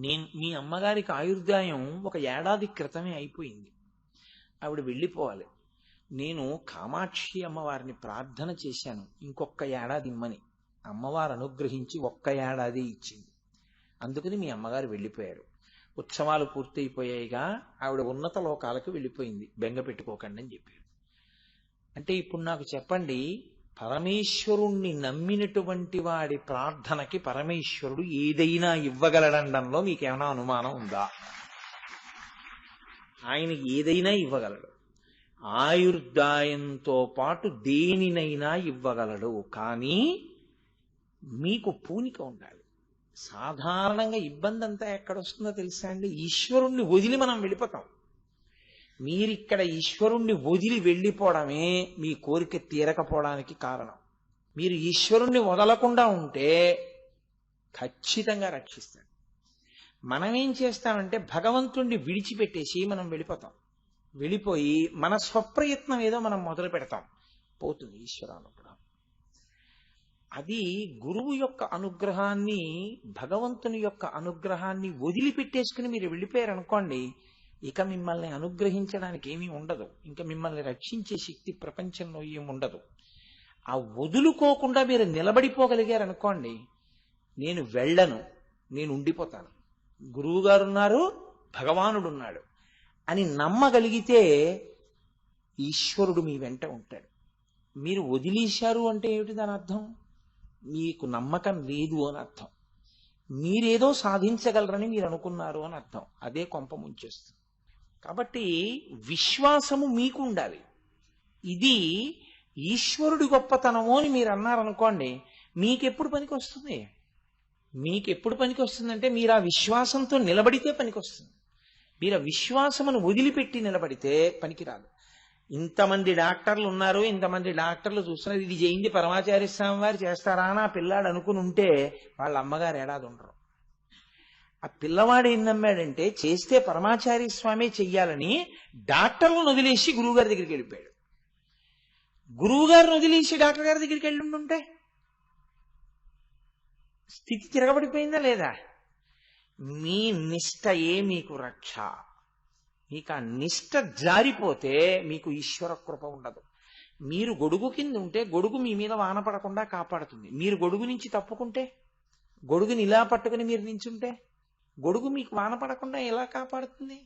నేను మీ అమ్మగారికి ఆయుర్దాయం ఒక ఏడాది క్రితమే అయిపోయింది. ఆవిడ వెళ్ళిపోవాలి. నేను కామాక్షి అమ్మవారిని ప్రార్థన చేశాను. ఇంకొక ఏడాది ఇమ్మని. అమ్మవారు అనుగ్రహించి ఒక్క ఏడాది ఇచ్చింది. అందుకని మీ అమ్మగారు వెళ్ళిపోయారు. ఉత్సవాలు పూర్తయిపోయాయిగా ఆవిడ ఉన్నత లోకాలకు వెళ్ళిపోయింది. బెంగ పెట్టుకోకండి అని చెప్పారు. అంటే ఇప్పుడు నాకు చెప్పండి పరమేశ్వరుణ్ణి నమ్మినటువంటి వాడి ప్రార్థనకి పరమేశ్వరుడు ఏదైనా ఇవ్వగలడంలో మీకేమైనా అనుమానం ఉందా? ఆయన ఏదైనా ఇవ్వగలడు. ఆయుర్దాయంతో పాటు దేనినైనా ఇవ్వగలడు. కానీ మీకు పూనిక ఉండాలి. సాధారణంగా ఇబ్బంది అంతా ఎక్కడొస్తుందో తెలుసా అండి? ఈశ్వరుణ్ణి వదిలి మనం వెళ్ళిపోతాం. మీరిక్కడ ఈశ్వరుణ్ణి వదిలి వెళ్ళిపోవడమే మీ కోరిక తీరకపోవడానికి కారణం. మీరు ఈశ్వరుణ్ణి వదలకుండా ఉంటే ఖచ్చితంగా రక్షిస్తాడు. మనం ఏం చేస్తామంటే భగవంతుణ్ణి విడిచిపెట్టేసి మనం వెళ్ళిపోతాం. వెళ్ళిపోయి మన స్వప్రయత్నం ఏదో మనం మొదలు పెడతాం. పోతుంది ఈశ్వరానుగ్రహం. అది గురువు యొక్క అనుగ్రహాన్ని భగవంతుని యొక్క అనుగ్రహాన్ని వదిలిపెట్టేసుకుని మీరు వెళ్ళిపోయారనుకోండి ఇక మిమ్మల్ని అనుగ్రహించడానికి ఏమీ ఉండదు. ఇంకా మిమ్మల్ని రక్షించే శక్తి ప్రపంచంలో ఏమి ఉండదు. ఆ వదులుకోకుండా మీరు నిలబడిపోగలిగారనుకోండి నేను వెళ్ళను నేను ఉండిపోతాను. గురువుగారు ఉన్నారు అని నమ్మగలిగితే ఈశ్వరుడు మీ వెంట ఉంటాడు. మీరు వదిలేశారు అంటే ఏమిటి దాని అర్థం? మీకు నమ్మకం లేదు అని అర్థం. మీరేదో సాధించగలరని మీరు అనుకున్నారు అని అర్థం. అదే కొంప ముంచేస్తుంది. కాబట్టి విశ్వాసము మీకు ఉండాలి ఇది ఈశ్వరుడి గొప్పతనము అని మీరు అన్నారనుకోండి మీకెప్పుడు పనికి వస్తుంది మీకెప్పుడు పనికి వస్తుందంటే మీరు ఆ విశ్వాసంతో నిలబడితే పనికి వస్తుంది మీరు ఆ విశ్వాసమును వదిలిపెట్టి నిలబడితే పనికిరాదు. ఇంతమంది డాక్టర్లు ఉన్నారు ఇంతమంది డాక్టర్లు చూస్తున్నారు ఇది చేయింది పరమాచార్య స్వామి వారు చేస్తారా అని ఆ పిల్లాడు అనుకుని ఉంటే వాళ్ళ అమ్మగారు ఏడాది ఉండరు. ఆ పిల్లవాడు ఏం నమ్మాడంటే చేస్తే పరమాచారి స్వామి చెయ్యాలని డాక్టర్లను వదిలేసి గురువుగారి దగ్గరికి వెళ్ళిపోయాడు. గురువుగారిని వదిలేసి డాక్టర్ గారి దగ్గరికి వెళ్ళి ఉంటే స్థితి తిరగబడిపోయిందా లేదా? మీ నిష్టయే మీకు రక్ష? మీకు ఆ నిష్ట జారిపోతే మీకు ఈశ్వర కృప ఉండదు. మీరు గొడుగు కింద ఉంటే గొడుగు మీ మీద వాన పడకుండా కాపాడుతుంది. మీరు గొడుగు నుంచి తప్పుకుంటే గొడుగుని ఇలా పట్టుకుని మీరు నించుంటే గొడుగు మీకు వాన పడకుండా ఎలా కాపాడుతుంది?